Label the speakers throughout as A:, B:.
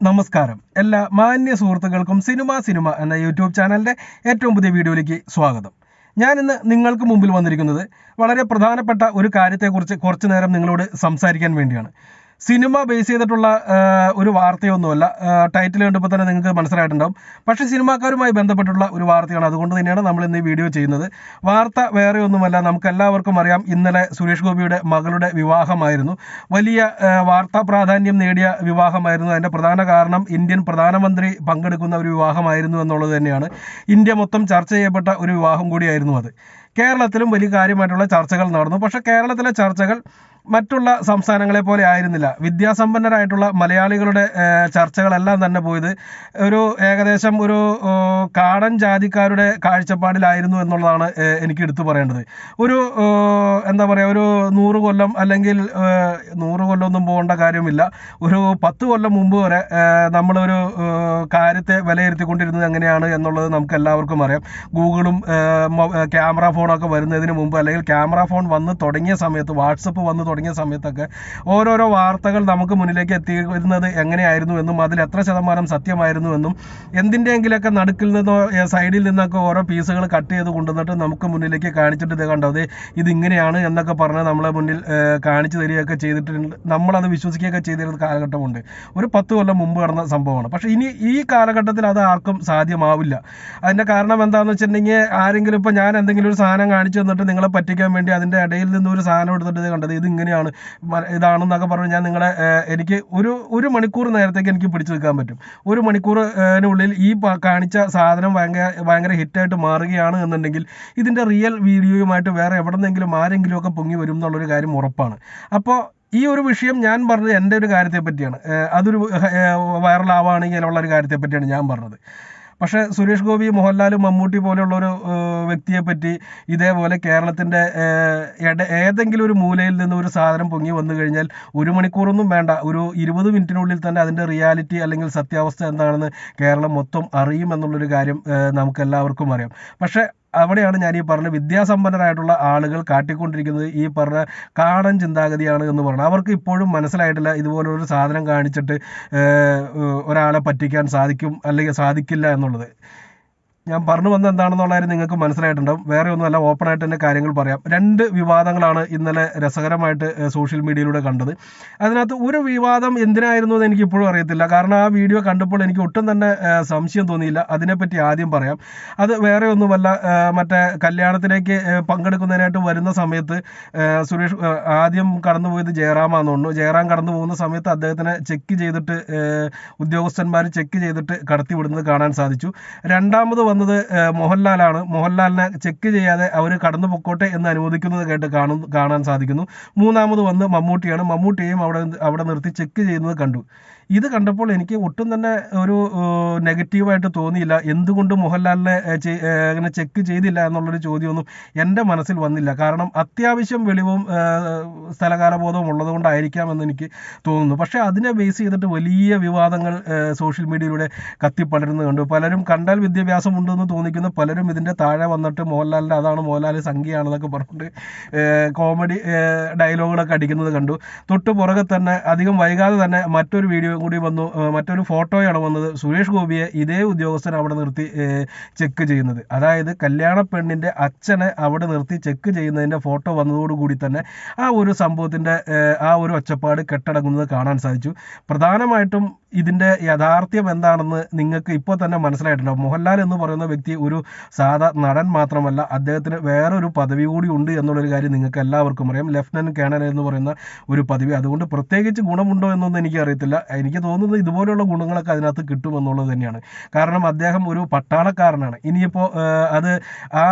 A: നമസ്കാരം. എല്ലാ മാന്യ സുഹൃത്തുക്കൾക്കും സിനിമ സിനിമ എന്ന യൂട്യൂബ് ചാനലിന്റെ ഏറ്റവും പുതിയ വീഡിയോയിലേക്ക് സ്വാഗതം. ഞാൻ ഇന്ന് നിങ്ങൾക്ക് മുമ്പിൽ വന്നിരിക്കുന്നത് വളരെ പ്രധാനപ്പെട്ട ഒരു കാര്യത്തെക്കുറിച്ച് കുറച്ചു നേരം നിങ്ങളോട് സംസാരിക്കാൻ വേണ്ടിയാണ്. സിനിമ ബേസ് ചെയ്തിട്ടുള്ള ഒരു വാർത്തയൊന്നുമല്ല. ടൈറ്റിൽ കണ്ടപ്പോൾ തന്നെ നിങ്ങൾക്ക് മനസ്സിലായിട്ടുണ്ടാവും. പക്ഷേ സിനിമാക്കാരുമായി ബന്ധപ്പെട്ടുള്ള ഒരു വാർത്തയാണ്. അതുകൊണ്ട് തന്നെയാണ് നമ്മൾ ഇന്ന് ഈ വീഡിയോ ചെയ്യുന്നത്. വാർത്ത വേറെ ഒന്നുമല്ല. നമുക്ക് എല്ലാവർക്കും അറിയാം ഇന്നലെ സുരേഷ് ഗോപിയുടെ മകളുടെ വിവാഹമായിരുന്നു. വലിയ വാർത്താ പ്രാധാന്യം നേടിയ വിവാഹമായിരുന്നു. അതിന്റെ പ്രധാന കാരണം ഇന്ത്യൻ പ്രധാനമന്ത്രി പങ്കെടുക്കുന്ന ഒരു വിവാഹമായിരുന്നു എന്നുള്ളത് തന്നെയാണ്. ഇന്ത്യ മൊത്തം ചർച്ച ചെയ്യപ്പെട്ട ഒരു വിവാഹം കൂടിയായിരുന്നു അത്. കേരളത്തിലും വലിയ കാര്യമായിട്ടുള്ള ചർച്ചകൾ നടന്നു. പക്ഷെ കേരളത്തിലെ ചർച്ചകൾ മറ്റുള്ള സംസ്ഥാനങ്ങളെ പോലെ ആയിരുന്നില്ല. വിദ്യാസമ്പന്നരായിട്ടുള്ള മലയാളികളുടെ ചർച്ചകളെല്ലാം തന്നെ പോയത് ഒരു ഏകദേശം ഒരു കാടൻ ജാതിക്കാരുടെ കാഴ്ചപ്പാടിലായിരുന്നു എന്നുള്ളതാണ് എനിക്ക് എടുത്തു പറയേണ്ടത്. ഒരു എന്താ പറയുക ഒരു നൂറ് കൊല്ലം അല്ലെങ്കിൽ നൂറ് കൊല്ലമൊന്നും പോകേണ്ട കാര്യമില്ല. ഒരു പത്ത് കൊല്ലം മുമ്പ് വരെ നമ്മളൊരു കാര്യത്തെ വിലയിരുത്തിക്കൊണ്ടിരുന്നത് എങ്ങനെയാണ് എന്നുള്ളത് നമുക്ക് എല്ലാവർക്കും അറിയാം. ഗൂഗിളും ക്യാമറ ഫോൺ ഫോണൊക്കെ വരുന്നതിന് മുമ്പ് അല്ലെങ്കിൽ ക്യാമറ ഫോൺ വന്ന് തുടങ്ങിയ സമയത്ത് വാട്സപ്പ് വന്ന് തുടങ്ങിയ സമയത്തൊക്കെ ഓരോരോ വാർത്തകൾ നമുക്ക് മുന്നിലേക്ക് എത്തിയിരുന്നത് എങ്ങനെയായിരുന്നു എന്നും അതിൽ എത്ര ശതമാനം സത്യമായിരുന്നു എന്നും എന്തിന്റെയെങ്കിലൊക്കെ നടുക്കിൽ നിന്നോ സൈഡിൽ നിന്നൊക്കെ ഓരോ പീസുകൾ കട്ട് ചെയ്ത് കൊണ്ടുവന്നിട്ട് നമുക്ക് മുന്നിലേക്ക് കാണിച്ചിട്ട് ഇത് കണ്ടത് ഇതിങ്ങനെയാണ് എന്നൊക്കെ പറഞ്ഞ് നമ്മളെ മുന്നിൽ കാണിച്ചു തരികയൊക്കെ ചെയ്തിട്ടുണ്ട്. നമ്മളത് വിശ്വസിക്കുകയൊക്കെ ചെയ്തിരുന്ന കാലഘട്ടമുണ്ട്. ഒരു പത്ത് കൊല്ലം മുമ്പ് നടന്ന സംഭവമാണ്. പക്ഷേ ഇനി ഈ കാലഘട്ടത്തിൽ അത് ആർക്കും സാധ്യമാവില്ല. അതിന്റെ കാരണം എന്താണെന്ന് വെച്ചിട്ടുണ്ടെങ്കിൽ ആരെങ്കിലും ഇപ്പോൾ ഞാൻ എന്തെങ്കിലും ഒരു സാധനം കാണിച്ചു തന്നിട്ട് നിങ്ങളെ പറ്റിക്കാൻ വേണ്ടി അതിന്റെ ഇടയിൽ നിന്ന് ഒരു സാധനം എടുത്തിട്ട് കണ്ടത് ഇത് ഇങ്ങനെയാണ് ഇതാണെന്നൊക്കെ പറഞ്ഞ് ഞാൻ നിങ്ങളെ എനിക്ക് ഒരു ഒരു മണിക്കൂർ നേരത്തേക്ക് എനിക്ക് പിടിച്ചു നിൽക്കാൻ പറ്റും. ഒരു മണിക്കൂറിനുള്ളിൽ ഈ കാണിച്ച സാധനം ഭയങ്കര ഭയങ്കര ഹിറ്റായിട്ട് മാറുകയാണ് എന്നുണ്ടെങ്കിൽ ഇതിന്റെ റിയൽ വീഡിയോയുമായിട്ട് വേറെ എവിടെന്നെങ്കിലും ആരെങ്കിലും ഒക്കെ പൊങ്ങി വരും എന്നുള്ളൊരു കാര്യം ഉറപ്പാണ്. അപ്പോൾ ഈ ഒരു വിഷയം ഞാൻ പറഞ്ഞത് എന്റെ ഒരു കാര്യത്തെ പറ്റിയാണ്. അതൊരു വൈറലാവുകയാണെങ്കിൽ ഉള്ള ഒരു കാര്യത്തെ പറ്റിയാണ് ഞാൻ പറഞ്ഞത്. പക്ഷേ സുരേഷ് ഗോപി മോഹൻലാൽ മമ്മൂട്ടി പോലെയുള്ള ഒരു വ്യക്തിയെ പറ്റി ഇതേപോലെ കേരളത്തിന്റെ ഏതെങ്കിലും ഒരു മൂലയിൽ നിന്ന് ഒരു സാധനം പൊങ്ങി വന്നു കഴിഞ്ഞാൽ ഒരു മണിക്കൂറൊന്നും വേണ്ട. ഒരു ഇരുപത് മിനിറ്റിനുള്ളിൽ തന്നെ അതിന്റെ റിയാലിറ്റി അല്ലെങ്കിൽ സത്യാവസ്ഥ എന്താണെന്ന് കേരളം മൊത്തം അറിയും എന്നുള്ളൊരു കാര്യം നമുക്കെല്ലാവർക്കും അറിയാം. പക്ഷേ അവിടെയാണ് ഞാൻ ഈ പറഞ്ഞ വിദ്യാസമ്പന്നരായിട്ടുള്ള ആളുകൾ കാട്ടിക്കൊണ്ടിരിക്കുന്നത്. ഈ പറഞ്ഞ കാടൻ ചിന്താഗതിയാണ് എന്ന് പറയുന്നത് അവർക്ക് ഇപ്പോഴും മനസ്സിലായിട്ടില്ല ഇതുപോലൊരു സാധനം കാണിച്ചിട്ട് ഒരാളെ പറ്റിക്കാൻ സാധിക്കും അല്ലെങ്കിൽ സാധിക്കില്ല എന്നുള്ളത്. ഞാൻ പറഞ്ഞു വന്നത് എന്താണെന്നുള്ള കാര്യം നിങ്ങൾക്ക് മനസ്സിലായിട്ടുണ്ടാവും. വേറെ ഒന്നുമല്ല ഓപ്പൺ ആയിട്ട് തന്നെ കാര്യങ്ങൾ പറയാം. രണ്ട് വിവാദങ്ങളാണ് ഇന്നലെ രസകരമായിട്ട് സോഷ്യൽ മീഡിയയിലൂടെ കണ്ടത്. അതിനകത്ത് ഒരു വിവാദം എന്തിനായിരുന്നു എന്ന് എനിക്ക് ഇപ്പോഴും അറിയത്തില്ല. കാരണം ആ വീഡിയോ കണ്ടപ്പോൾ എനിക്ക് ഒട്ടും തന്നെ സംശയം തോന്നിയില്ല. അതിനെപ്പറ്റി ആദ്യം പറയാം. അത് വേറെ ഒന്നുമല്ല മറ്റേ കല്യാണത്തിലേക്ക് പങ്കെടുക്കുന്നതിനായിട്ട് വരുന്ന സമയത്ത് സുരേഷ് ആദ്യം കടന്നുപോയത് ജയറാമാന്ന് തോന്നുന്നു. ജയറാം കടന്നു പോകുന്ന സമയത്ത് അദ്ദേഹത്തിനെ ചെക്ക് ചെയ്തിട്ട് ഉദ്യോഗസ്ഥന്മാർ ചെക്ക് ചെയ്തിട്ട് കടത്തി വിടുന്നത് കാണാൻ സാധിച്ചു. രണ്ടാമത് വന്നത് മോഹൻലാലാണ്. മോഹൻലാലിനെ ചെക്ക് ചെയ്യാതെ അവർ കടന്നു പൊക്കോട്ടെ എന്ന് അനുവദിക്കുന്നത് കേട്ട് കാണും കാണാൻ സാധിക്കുന്നു. മൂന്നാമത് വന്ന് മമ്മൂട്ടിയാണ്. മമ്മൂട്ടിയെയും അവിടെ അവിടെ നിർത്തി ചെക്ക് ചെയ്യുന്നത് കണ്ടു. ഇത് കണ്ടപ്പോൾ എനിക്ക് ഒട്ടും തന്നെ ഒരു നെഗറ്റീവായിട്ട് തോന്നിയില്ല. എന്തുകൊണ്ട് മോഹൻലാലിനെ അങ്ങനെ ചെക്ക് ചെയ്തില്ല എന്നുള്ളൊരു ചോദ്യമൊന്നും എന്റെ മനസ്സിൽ വന്നില്ല. കാരണം അത്യാവശ്യം വെളിവും സ്ഥലകാലബോധവും ഉള്ളതുകൊണ്ടായിരിക്കാം എന്ന് എനിക്ക് തോന്നുന്നു. പക്ഷേ അതിനെ ബേസ് ചെയ്തിട്ട് വലിയ വിവാദങ്ങൾ സോഷ്യൽ മീഡിയയിലൂടെ കത്തിപ്പടരുന്നത് കണ്ടു. പലരും കണ്ടാൽ വിദ്യാഭ്യാസം ഉണ്ടെന്ന് തോന്നിക്കുന്ന. പലരും ഇതിന്റെ താഴെ വന്നിട്ട് മോഹൻലാലിന്റെ അതാണ് മോഹൻലാൽ സംഖ്യയാണെന്നൊക്കെ പറഞ്ഞിട്ട് കോമഡി ഡയലോഗുകളൊക്കെ അടിക്കുന്നത് കണ്ടു. തൊട്ട് പുറകെ തന്നെ അധികം വൈകാതെ തന്നെ മറ്റൊരു വീഡിയോ കൂടി വന്നു. മറ്റൊരു ഫോട്ടോയാണ് വന്നത്. സുരേഷ് ഗോപിയെ ഇതേ ഉദ്യോഗസ്ഥൻ അവിടെ നിർത്തി ചെക്ക് ചെയ്യുന്നത്. അതായത് കല്യാണ പെണ്ണിന്റെ അച്ഛനെ അവിടെ നിർത്തി ചെക്ക് ചെയ്യുന്നതിന്റെ ഫോട്ടോ വന്നതോടുകൂടി തന്നെ ആ ഒരു സംഭവത്തിന്റെ ആ ഒരു ഒച്ചപ്പാട് കെട്ടടങ്ങുന്നത് കാണാൻ സാധിച്ചു. പ്രധാനമായിട്ടും ഇതിന്റെ യാഥാർത്ഥ്യം എന്താണെന്ന് നിങ്ങൾക്ക് ഇപ്പോൾ തന്നെ മനസ്സിലായിട്ടുണ്ടാവും. മോഹൻലാൽ എന്ന് പറയുന്ന വ്യക്തി ഒരു സാധാ നടൻ മാത്രമല്ല അദ്ദേഹത്തിന് വേറൊരു പദവി കൂടി ഉണ്ട് എന്നുള്ളൊരു കാര്യം നിങ്ങൾക്ക് എല്ലാവർക്കും അറിയാം. ലെഫ്റ്റനന്റ് കേണൽ എന്ന് പറയുന്ന ഒരു പദവി. അതുകൊണ്ട് പ്രത്യേകിച്ച് ഗുണമുണ്ടോ എന്നൊന്നും എനിക്ക് അറിയത്തില്ല. എനിക്ക് തോന്നുന്നത് ഇതുപോലെയുള്ള ഗുണങ്ങളൊക്കെ അതിനകത്ത് കിട്ടുമെന്നുള്ളത് തന്നെയാണ്. കാരണം അദ്ദേഹം ഒരു പട്ടാളക്കാരനാണ്. ഇനിയിപ്പോൾ അത് ആ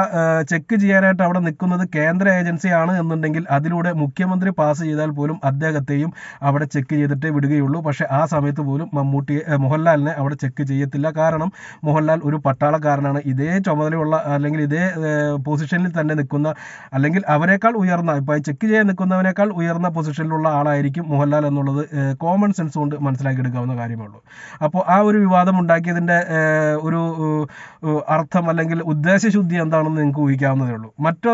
A: ചെക്ക് ചെയ്യാനായിട്ട് അവിടെ നിൽക്കുന്നത് കേന്ദ്ര ഏജൻസി ആണ് എന്നുണ്ടെങ്കിൽ അതിലൂടെ മുഖ്യമന്ത്രി പാസ് ചെയ്താൽ പോലും അദ്ദേഹത്തെയും അവിടെ ചെക്ക് ചെയ്തിട്ടേ വിടുകയുള്ളൂ. പക്ഷേ ആ സമയത്ത് പോലും മമ്മൂട്ടിയെ മോഹൻലാലിനെ അവിടെ ചെക്ക് ചെയ്യത്തില്ല. കാരണം മോഹൻലാൽ ഒരു പട്ടാളക്കാരനാണ് ഇതേ ചുമതലയുള്ള അല്ലെങ്കിൽ ഇതേ പൊസിഷനിൽ തന്നെ നിൽക്കുന്ന അല്ലെങ്കിൽ അവരെക്കാൾ ഉയർന്ന ഇപ്പോൾ ചെക്ക് ചെയ്യാൻ നിൽക്കുന്നവനേക്കാൾ ഉയർന്ന പൊസിഷനിലുള്ള ആളായിരിക്കും മോഹൻലാൽ എന്നുള്ളത് കോമൺ സെൻസ് കൊണ്ട് മനസ്സിലാക്കി എടുക്കാവുന്ന കാര്യമേ ഉള്ളൂ അപ്പോൾ ആ ഒരു വിവാദം ഉണ്ടാക്കിയതിന്റെ ഒരു അർത്ഥം അല്ലെങ്കിൽ ഉദ്ദേശശുദ്ധി എന്താണെന്ന് നിങ്ങൾക്ക് ഊഹിക്കാവുന്നതേ ഉള്ളൂ. മറ്റ്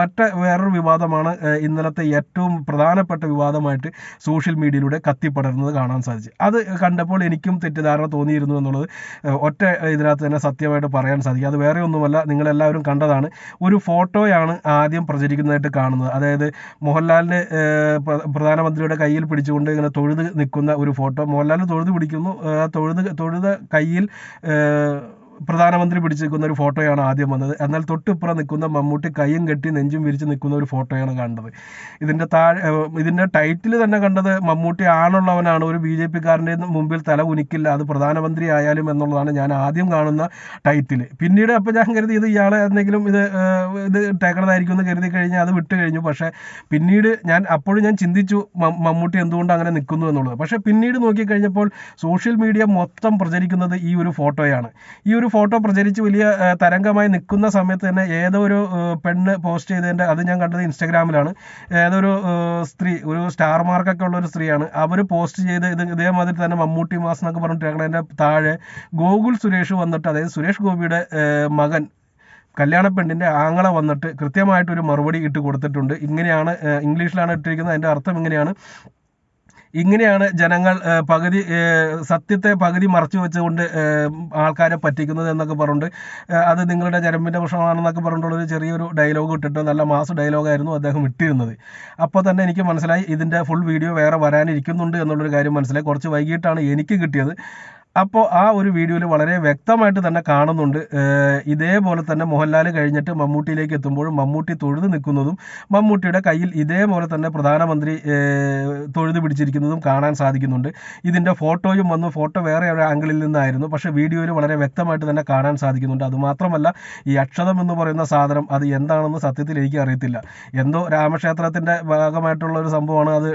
A: മറ്റ് വേറൊരു വിവാദമാണ് ഇന്നലത്തെ ഏറ്റവും പ്രധാനപ്പെട്ട വിവാദമായിട്ട് സോഷ്യൽ മീഡിയയിലൂടെ കത്തിപ്പടരുന്നത് കാണാൻ സാധിച്ചു. അത് കണ്ടപ്പോൾ എനിക്കും തെറ്റിദ്ധാരണ തോന്നിയിരുന്നു എന്നുള്ളത് ഒറ്റ ഇതിനകത്ത് തന്നെ സത്യമായിട്ട് പറയാൻ സാധിക്കും. അത് വേറെ ഒന്നുമല്ല നിങ്ങളെല്ലാവരും കണ്ടതാണ്. ഒരു ഫോട്ടോയാണ് ആദ്യം പ്രചരിക്കുന്നതായിട്ട് കാണുന്നത്. അതായത് മോഹൻലാലിന് പ്രധാനമന്ത്രിയുടെ കയ്യിൽ പിടിച്ചുകൊണ്ട് ഇങ്ങനെ തൊഴുത് നിൽക്കുന്ന ഒരു ഫോട്ടോ. മോഹൻലാൽ തൊഴുത് പിടിക്കുന്നു. തൊഴുത് തൊഴുത കയ്യിൽ പ്രധാനമന്ത്രി പിടിച്ചു നിൽക്കുന്ന ഒരു ഫോട്ടോയാണ് ആദ്യം വന്നത്. എന്നാൽ തൊട്ടിപ്പുറം നിൽക്കുന്ന മമ്മൂട്ടി കൈയും കെട്ടി നെഞ്ചും വിരിച്ച് നിൽക്കുന്ന ഒരു ഫോട്ടോയാണ് കണ്ടത്. ഇതിന്റെ താഴെ ഇതിന്റെ ടൈറ്റിൽ തന്നെ കണ്ടത് മമ്മൂട്ടി ആണുള്ളവനാണ്. ഒരു ബി ജെ പിക്കാരന്റെ മുമ്പിൽ തല ഉനിക്കില്ല. അത് പ്രധാനമന്ത്രി ആയാലും എന്നുള്ളതാണ് ഞാൻ ആദ്യം കാണുന്ന ടൈറ്റിൽ പിന്നീട് അപ്പോൾ ഞാൻ കരുതി ഇത് ഇയാളെ എന്തെങ്കിലും ഇത് ഇത് ടേക്കണതായിരിക്കും എന്ന് കരുതി കഴിഞ്ഞാൽ അത് വിട്ടു കഴിഞ്ഞു. പക്ഷേ പിന്നീട് ഞാൻ അപ്പോഴും ഞാൻ ചിന്തിച്ചു മമ്മൂട്ടി എന്തുകൊണ്ട് അങ്ങനെ നിൽക്കുന്നു എന്നുള്ളത്. പക്ഷേ പിന്നീട് നോക്കിക്കഴിഞ്ഞപ്പോൾ സോഷ്യൽ മീഡിയ മൊത്തം പ്രചരിക്കുന്നത് ഈ ഒരു ഫോട്ടോയാണ്. ഈ ഒരു ഫോട്ടോ പ്രചരിച്ച് വലിയ തരംഗമായി നിൽക്കുന്ന സമയത്ത് തന്നെ ഏതോ ഒരു പെണ്ണ് പോസ്റ്റ് ചെയ്തതിന്റെ അത് ഞാൻ കണ്ടത് ഇൻസ്റ്റാഗ്രാമിലാണ്. ഏതൊരു സ്ത്രീ ഒരു സ്റ്റാർ മാർക്കൊക്കെ ഉള്ള ഒരു സ്ത്രീയാണ്. അവർ പോസ്റ്റ് ചെയ്ത് ഇത് ഇതേമാതിരി തന്നെ മമ്മൂട്ടി മാസ് എന്നൊക്കെ പറഞ്ഞിട്ട് താഴെ ഗോകുൽ സുരേഷ് വന്നിട്ട് അതായത് സുരേഷ് ഗോപിയുടെ മകൻ കല്യാണ പെണ്ണിന്റെ ആങ്ങള വന്നിട്ട് കൃത്യമായിട്ടൊരു മറുപടി ഇട്ട് കൊടുത്തിട്ടുണ്ട്. ഇങ്ങനെയാണ് ഇംഗ്ലീഷിലാണ് ഇട്ടിരിക്കുന്നത്. അതിന്റെ അർത്ഥം ഇങ്ങനെയാണ്. ഇങ്ങനെയാണ് ജനങ്ങൾ പകുതി സത്യത്തെ പകുതി മറച്ചു വെച്ചുകൊണ്ട് ആൾക്കാരെ പറ്റിക്കുന്നത് എന്നൊക്കെ പറഞ്ഞിട്ട് അത് നിങ്ങളുടെ ജനമിന്റെ പ്രശ്നമാണെന്നൊക്കെ പറഞ്ഞിട്ടുള്ള ഒരു ചെറിയൊരു ഡയലോഗ് ഇട്ടിട്ട് നല്ല മാസ് ഡയലോഗായിരുന്നു അദ്ദേഹം ഇട്ടിരുന്നത്. അപ്പോൾ തന്നെ എനിക്ക് മനസ്സിലായി ഇതിന്റെ ഫുൾ വീഡിയോ വേറെ വരാനിരിക്കുന്നുണ്ട് എന്നുള്ളൊരു കാര്യം മനസ്സിലായി. കുറച്ച് വൈകിട്ടാണ് എനിക്ക് കിട്ടിയത്. അപ്പോൾ ആ ഒരു വീഡിയോയിൽ വളരെ വ്യക്തമായിട്ട് തന്നെ കാണുന്നുണ്ട്. ഇതേപോലെ തന്നെ മോഹൻലാൽ കഴിഞ്ഞിട്ട് മമ്മൂട്ടിയിലേക്ക് എത്തുമ്പോഴും മമ്മൂട്ടി തൊഴുത് നിൽക്കുന്നതും മമ്മൂട്ടിയുടെ കയ്യിൽ ഇതേപോലെ തന്നെ പ്രധാനമന്ത്രി തൊഴുതു പിടിച്ചിരിക്കുന്നതും കാണാൻ സാധിക്കുന്നുണ്ട്. ഇതിന്റെ ഫോട്ടോയും വന്നു. ഫോട്ടോ വേറെ ഒരു ആംഗിളിൽ നിന്നായിരുന്നു. പക്ഷേ വീഡിയോയിൽ വളരെ വ്യക്തമായിട്ട് തന്നെ കാണാൻ സാധിക്കുന്നുണ്ട്. അതുമാത്രമല്ല ഈ അക്ഷതം എന്ന് പറയുന്ന സാധനം അത് എന്താണെന്ന് സത്യത്തിൽ എനിക്ക് അറിയത്തില്ല. എന്തോ രാമക്ഷേത്രത്തിന്റെ ഭാഗമായിട്ടുള്ള ഒരു സംഭവമാണ് അത്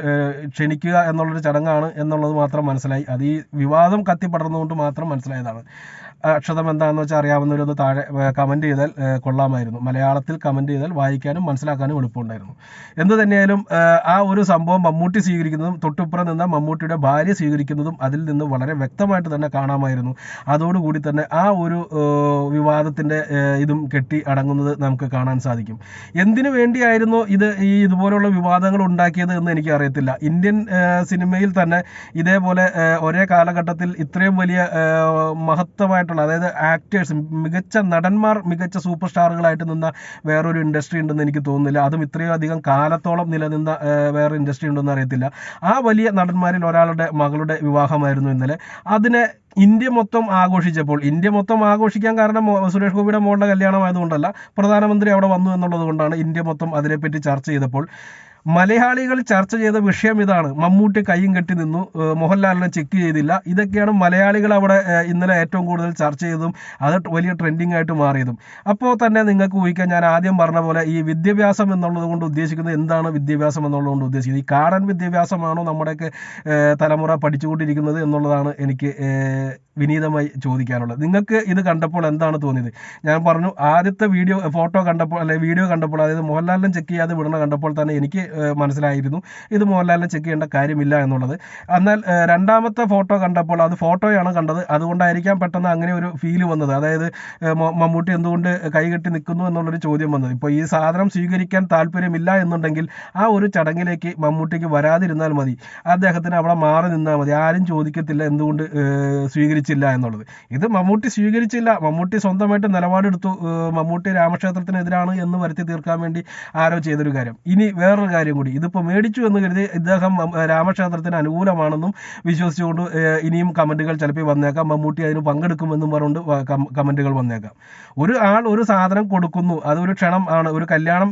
A: ക്ഷണിക്കുക എന്നുള്ളൊരു ചടങ്ങാണ് എന്നുള്ളത് മാത്രം മനസ്സിലായി. അത് ഈ വിവാദം കത്തിപ്പടർന്നുകൊണ്ട് മാത്രം മനസ്സിലായതാണ്. അക്ഷതം എന്താണെന്ന് വെച്ചാൽ അറിയാവുന്നവരൊന്ന് താഴെ കമന്റ് ചെയ്താൽ കൊള്ളാമായിരുന്നു. മലയാളത്തിൽ കമന്റ് ചെയ്താൽ വായിക്കാനും മനസ്സിലാക്കാനും എളുപ്പമുണ്ടായിരുന്നു. എന്ത് തന്നെയായാലും ആ ഒരു സംഭവം മമ്മൂട്ടി സ്വീകരിക്കുന്നതും തൊട്ടുപ്പുറം നിന്ന മമ്മൂട്ടിയുടെ ഭാര്യ സ്വീകരിക്കുന്നതും അതിൽ നിന്ന് വളരെ വ്യക്തമായിട്ട് തന്നെ കാണാമായിരുന്നു. അതോടുകൂടി തന്നെ ആ ഒരു വിവാദത്തിന്റെ ഇതും കെട്ടി അടങ്ങുന്നത് നമുക്ക് കാണാൻ സാധിക്കും. എന്തിനു വേണ്ടിയായിരുന്നു ഇത് ഈ ഇതുപോലുള്ള വിവാദങ്ങൾ ഉണ്ടാക്കിയത് എന്ന് എനിക്ക് അറിയത്തില്ല. ഇന്ത്യൻ സിനിമയിൽ തന്നെ ഇതേപോലെ ഒരേ കാലഘട്ടത്തിൽ ഇത്രയും വലിയ ഏഹ് മഹത്വമായിട്ടുള്ള അതായത് ആക്ടേഴ്സ് മികച്ച നടന്മാർ മികച്ച സൂപ്പർ സ്റ്റാറുകളായിട്ട് നിന്ന വേറൊരു ഇൻഡസ്ട്രി ഉണ്ടെന്ന് എനിക്ക് തോന്നുന്നില്ല. അതും ഇത്രയും അധികം കാലത്തോളം നിലനിന്ന വേറെ ഇൻഡസ്ട്രി ഉണ്ടെന്ന് അറിയത്തില്ല. ആ വലിയ നടന്മാരിൽ ഒരാളുടെ മകളുടെ വിവാഹമായിരുന്നു ഇന്നലെ. അതിനെ ഇന്ത്യ മൊത്തം ആഘോഷിച്ചപ്പോൾ ഇന്ത്യ മൊത്തം ആഘോഷിക്കാൻ കാരണം സുരേഷ് ഗോപിയുടെ മോളുടെ കല്യാണം ആയതുകൊണ്ടല്ല പ്രധാനമന്ത്രി അവിടെ വന്നു എന്നുള്ളത് കൊണ്ടാണ് ഇന്ത്യ മൊത്തം അതിനെപ്പറ്റി ചർച്ച ചെയ്തപ്പോൾ. മലയാളികൾ ചർച്ച ചെയ്ത വിഷയം ഇതാണ്. മമ്മൂട്ടി കൈയും കെട്ടി നിന്നു. മോഹൻലാലിനെ ചെക്ക് ചെയ്തില്ല. ഇതൊക്കെയാണ് മലയാളികൾ അവിടെ ഇന്നലെ ഏറ്റവും കൂടുതൽ ചർച്ച ചെയ്തതും അത് വലിയ ട്രെൻഡിങ് ആയിട്ട് മാറിയതും. അപ്പോൾ തന്നെ നിങ്ങൾക്ക് ഊഹിക്കാൻ ഞാൻ ആദ്യം പറഞ്ഞ പോലെ ഈ വിദ്യാഭ്യാസം എന്നുള്ളത് കൊണ്ട് ഉദ്ദേശിക്കുന്നത് എന്താണ് വിദ്യാഭ്യാസം എന്നുള്ളത് കൊണ്ട് ഉദ്ദേശിക്കുന്നത്? ഈ കാടൻ വിദ്യാഭ്യാസമാണോ നമ്മുടെയൊക്കെ തലമുറ പഠിച്ചുകൊണ്ടിരിക്കുന്നത് എന്നുള്ളതാണ് എനിക്ക് വിനീതമായി ചോദിക്കാനുള്ളത്. നിങ്ങൾക്ക് ഇത് കണ്ടപ്പോൾ എന്താണ് തോന്നിയത്? ഞാൻ പറഞ്ഞു ആദ്യത്തെ വീഡിയോ ഫോട്ടോ കണ്ടപ്പോൾ അല്ലെങ്കിൽ വീഡിയോ കണ്ടപ്പോൾ അതായത് മോഹൻലാലിനെ ചെക്ക് ചെയ്യാതെ വിടണ കണ്ടപ്പോൾ തന്നെ എനിക്ക് മനസ്സിലായിരുന്നു. ഇത് മോഹൻലാലിനെ ചെക്ക് ചെയ്യേണ്ട കാര്യമില്ല എന്നുള്ളത്. എന്നാൽ രണ്ടാമത്തെ ഫോട്ടോ കണ്ടപ്പോൾ അത് ഫോട്ടോയാണ് കണ്ടത്. അതുകൊണ്ടായിരിക്കാം പെട്ടെന്ന് അങ്ങനെ ഒരു ഫീൽ വന്നത്. അതായത് മമ്മൂട്ടി എന്തുകൊണ്ട് കൈകെട്ടി നിൽക്കുന്നു എന്നുള്ളൊരു ചോദ്യം വന്നത്. ഇപ്പോൾ ഈ സാധനം സ്വീകരിക്കാൻ താല്പര്യമില്ല എന്നുണ്ടെങ്കിൽ ആ ഒരു ചടങ്ങിലേക്ക് മമ്മൂട്ടിക്ക് വരാതിരുന്നാൽ മതി. അദ്ദേഹത്തിന് അവിടെ മാറി നിന്നാൽ മതി. ആരും ചോദിക്കത്തില്ല എന്തുകൊണ്ട് സ്വീകരിച്ചില്ല എന്നുള്ളത്. ഇത് മമ്മൂട്ടി സ്വീകരിച്ചില്ല. മമ്മൂട്ടി സ്വന്തമായിട്ട് നിലപാടെടുത്തു. മമ്മൂട്ടി രാമക്ഷേത്രത്തിനെതിരാണ് എന്ന് വരുത്തി തീർക്കാൻ വേണ്ടി ആരോ ചെയ്തൊരു കാര്യം. ഇനി വേറൊരു കാര്യം. കൂടി. ഇതിപ്പോൾ മേടിച്ചു എന്ന് കരുതി ഇദ്ദേഹം രാമക്ഷേത്രത്തിന് അനുകൂലമാണെന്നും വിശ്വസിച്ചുകൊണ്ട് ഇനിയും കമന്റുകൾ ചിലപ്പോൾ വന്നേക്കാം. മമ്മൂട്ടി അതിന് പങ്കെടുക്കുമെന്നും പറഞ്ഞുകൊണ്ട് കമന്റുകൾ വന്നേക്കാം. ഒരു ആൾ ഒരു സാധനം കൊടുക്കുന്നു. അതൊരു ക്ഷണം ആണ്. ഒരു കല്യാണം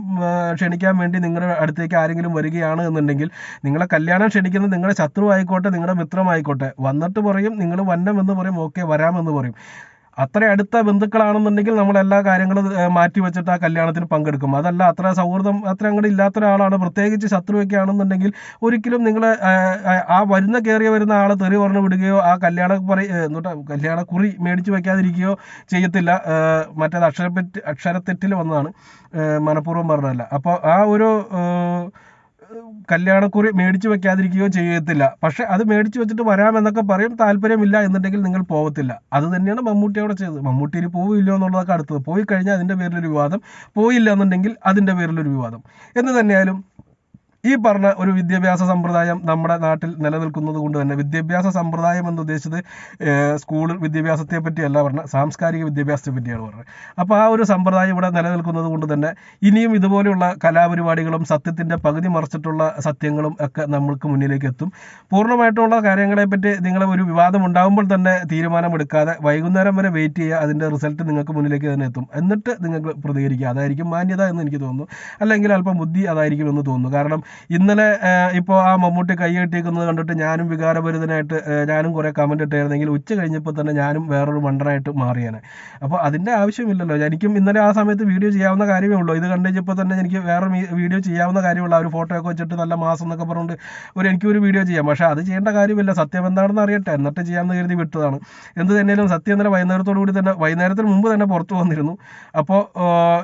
A: ക്ഷണിക്കാൻ വേണ്ടി നിങ്ങളുടെ അടുത്തേക്ക് ആരെങ്കിലും വരികയാണ് എന്നുണ്ടെങ്കിൽ നിങ്ങളെ കല്യാണം ക്ഷണിക്കുന്നത് നിങ്ങളുടെ ശത്രു ആയിക്കോട്ടെ നിങ്ങളുടെ മിത്രമായിക്കോട്ടെ. വന്നിട്ട് പറയും നിങ്ങൾ വന്നമെന്ന് പറയും ഓക്കെ വരാമെന്ന് പറയും. അത്ര അടുത്ത ബന്ധുക്കളാണെന്നുണ്ടെങ്കിൽ നമ്മൾ എല്ലാ കാര്യങ്ങളും മാറ്റി വെച്ചിട്ട് ആ കല്യാണത്തിന് പങ്കെടുക്കും. അതല്ല അത്ര സൗഹൃദം അത്ര അങ്ങോട്ട് ഇല്ലാത്ത ഒരാളാണ്. പ്രത്യേകിച്ച് ശത്രുവൊക്കെ ആണെന്നുണ്ടെങ്കിൽ ഒരിക്കലും നിങ്ങൾ ആ വരുന്ന കയറി വരുന്ന ആളെ തെറി പറഞ്ഞു വിടുകയോ ആ കല്യാണ പറ എന്നിട്ട് കല്യാണ കുറി മേടിച്ച് വെക്കാതിരിക്കുകയോ ചെയ്യത്തില്ല. മറ്റേത് അക്ഷരപ്പെറ്റ് അക്ഷരത്തെറ്റിൽ വന്നതാണ്. മനഃപൂർവം പറഞ്ഞതല്ല. അപ്പോൾ ആ ഒരു കല്യാണക്കുറി മേടിച്ചു വെക്കാതിരിക്കുകയോ ചെയ്യത്തില്ല. പക്ഷെ അത് മേടിച്ചു വെച്ചിട്ട് വരാമെന്നൊക്കെ പറയും. താല്പര്യമില്ല എന്നുണ്ടെങ്കിൽ നിങ്ങൾ പോകത്തില്ല അത് തന്നെയാണ് മമ്മൂട്ടി അവിടെ ചെയ്തത്. മമ്മൂട്ടി ഇനി പോവില്ലോ എന്നുള്ളതൊക്കെ അടുത്തത്. പോയി കഴിഞ്ഞാൽ അതിന്റെ പേരിലൊരു വിവാദം. പോയില്ല എന്നുണ്ടെങ്കിൽ അതിന്റെ പേരിലൊരു വിവാദം. എന്ന് തന്നെയായാലും ഈ പറഞ്ഞ ഒരു വിദ്യാഭ്യാസ സമ്പ്രദായം നമ്മുടെ നാട്ടിൽ നിലനിൽക്കുന്നത് കൊണ്ട് തന്നെ വിദ്യാഭ്യാസ സമ്പ്രദായം എന്ന് ഉദ്ദേശിച്ചത് സ്കൂൾ വിദ്യാഭ്യാസത്തെ പറ്റിയല്ല പറഞ്ഞത് സാംസ്കാരിക വിദ്യാഭ്യാസത്തെ പറ്റിയാണ് പറഞ്ഞത്. അപ്പോൾ ആ ഒരു സമ്പ്രദായം ഇവിടെ നിലനിൽക്കുന്നത് കൊണ്ട് തന്നെ ഇനിയും ഇതുപോലെയുള്ള കലാപരിപാടികളും സത്യത്തിന്റെ പകുതി മറിച്ചിട്ടുള്ള സത്യങ്ങളും ഒക്കെ നമ്മൾക്ക് മുന്നിലേക്ക് എത്തും. പൂർണമായിട്ടുള്ള കാര്യങ്ങളെപ്പറ്റി നിങ്ങളെ ഒരു വിവാദം ഉണ്ടാകുമ്പോൾ തന്നെ തീരുമാനമെടുക്കാതെ വൈകുന്നേരം വരെ വെയിറ്റ് ചെയ്യുക അതിന്റെ റിസൾട്ട് നിങ്ങൾക്ക് മുന്നിലേക്ക് തന്നെ എത്തും. എന്നിട്ട് നിങ്ങൾക്ക് പ്രതികരിക്കുക. അതായിരിക്കും മാന്യത എന്ന് എനിക്ക് തോന്നുന്നു. അല്ലെങ്കിൽ അല്പം ബുദ്ധി അതായിരിക്കും എന്ന് തോന്നുന്നു. കാരണം ഇന്നലെ ഇപ്പോൾ ആ മമ്മൂട്ടി കൈ കെട്ടിയിരിക്കുന്നത് കണ്ടിട്ട് ഞാനും വികാരഭരിതനായിട്ട് ഞാനും കുറേ കമന്റ് ഇട്ടായിരുന്നെങ്കിൽ ഉച്ച കഴിഞ്ഞപ്പോൾ തന്നെ ഞാനും വേറൊരു മണ്ടനായിട്ട് മാറിയാണ് അപ്പോൾ അതിന്റെ ആവശ്യമില്ലല്ലോ. എനിക്കും ഇന്നലെ ആ സമയത്ത് വീഡിയോ ചെയ്യാവുന്ന കാര്യമേ ഉള്ളൂ. ഇത് കണ്ടുകഴിഞ്ഞപ്പോൾ തന്നെ എനിക്ക് വേറെ വീഡിയോ ചെയ്യാവുന്ന കാര്യമുള്ള ഒരു ഫോട്ടോ ഒക്കെ വെച്ചിട്ട് നല്ല മാസം എന്നൊക്കെ പറഞ്ഞുകൊണ്ട് ഒരു എനിക്കൊരു വീഡിയോ ചെയ്യാം. പക്ഷേ അത് ചെയ്യേണ്ട കാര്യമില്ല. സത്യം എന്താണെന്ന് അറിയട്ടെ. എന്നിട്ട് ചെയ്യാമെന്ന് കരുതി വിട്ടതാണ്. എന്ത് തന്നെയാലും സത്യം ഇന്നലെ വൈകുന്നേരത്തോടു കൂടി തന്നെ വൈകുന്നേരത്തിന് മുമ്പ് തന്നെ പുറത്തു വന്നിരുന്നു. അപ്പോൾ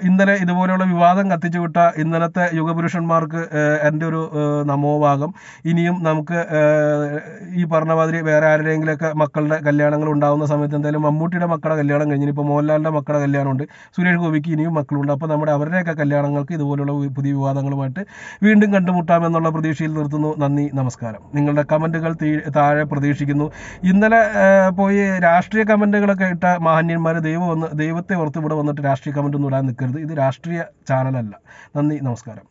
A: ഇന്നലെ ഇതുപോലെയുള്ള വിവാദം കത്തിച്ചു വിട്ട ഇന്നലത്തെ യുഗപുരുഷന്മാർക്ക് ഏഹ്, എന്റെ ഒരു നമോഭാഗം ഇനിയും നമുക്ക് ഈ പറഞ്ഞ മാതിരി വേറെ ആരുടെയെങ്കിലുമൊക്കെ മക്കളുടെ കല്യാണങ്ങൾ ഉണ്ടാകുന്ന സമയത്ത് എന്തായാലും മമ്മൂട്ടിയുടെ മക്കളുടെ കല്യാണം കഴിഞ്ഞു ഇപ്പോൾ മോഹൻലാലിന്റെ മക്കളുടെ കല്യാണമുണ്ട് സുരേഷ് ഗോപിക്ക് ഇനിയും മക്കളുണ്ട്. അപ്പോൾ നമ്മുടെ അവരുടെയൊക്കെ കല്യാണങ്ങൾക്ക് ഇതുപോലുള്ള പുതിയ വിവാദങ്ങളുമായിട്ട് വീണ്ടും കണ്ടുമുട്ടാമെന്നുള്ള പ്രതീക്ഷയിൽ നിർത്തുന്നു. നന്ദി നമസ്കാരം. നിങ്ങളുടെ കമന്റുകൾ താഴെ പ്രതീക്ഷിക്കുന്നു. ഇന്നലെ പോയി രാഷ്ട്രീയ കമന്റുകളൊക്കെ ഇട്ട മാന്യന്മാർ ദൈവം ദൈവത്തെ ഓർത്ത് ഇവിടെ വന്നിട്ട് രാഷ്ട്രീയ കമന്റൊന്നും ഇടാൻ നിൽക്കരുത് ഇത് രാഷ്ട്രീയ ചാനലല്ല. നന്ദി നമസ്കാരം.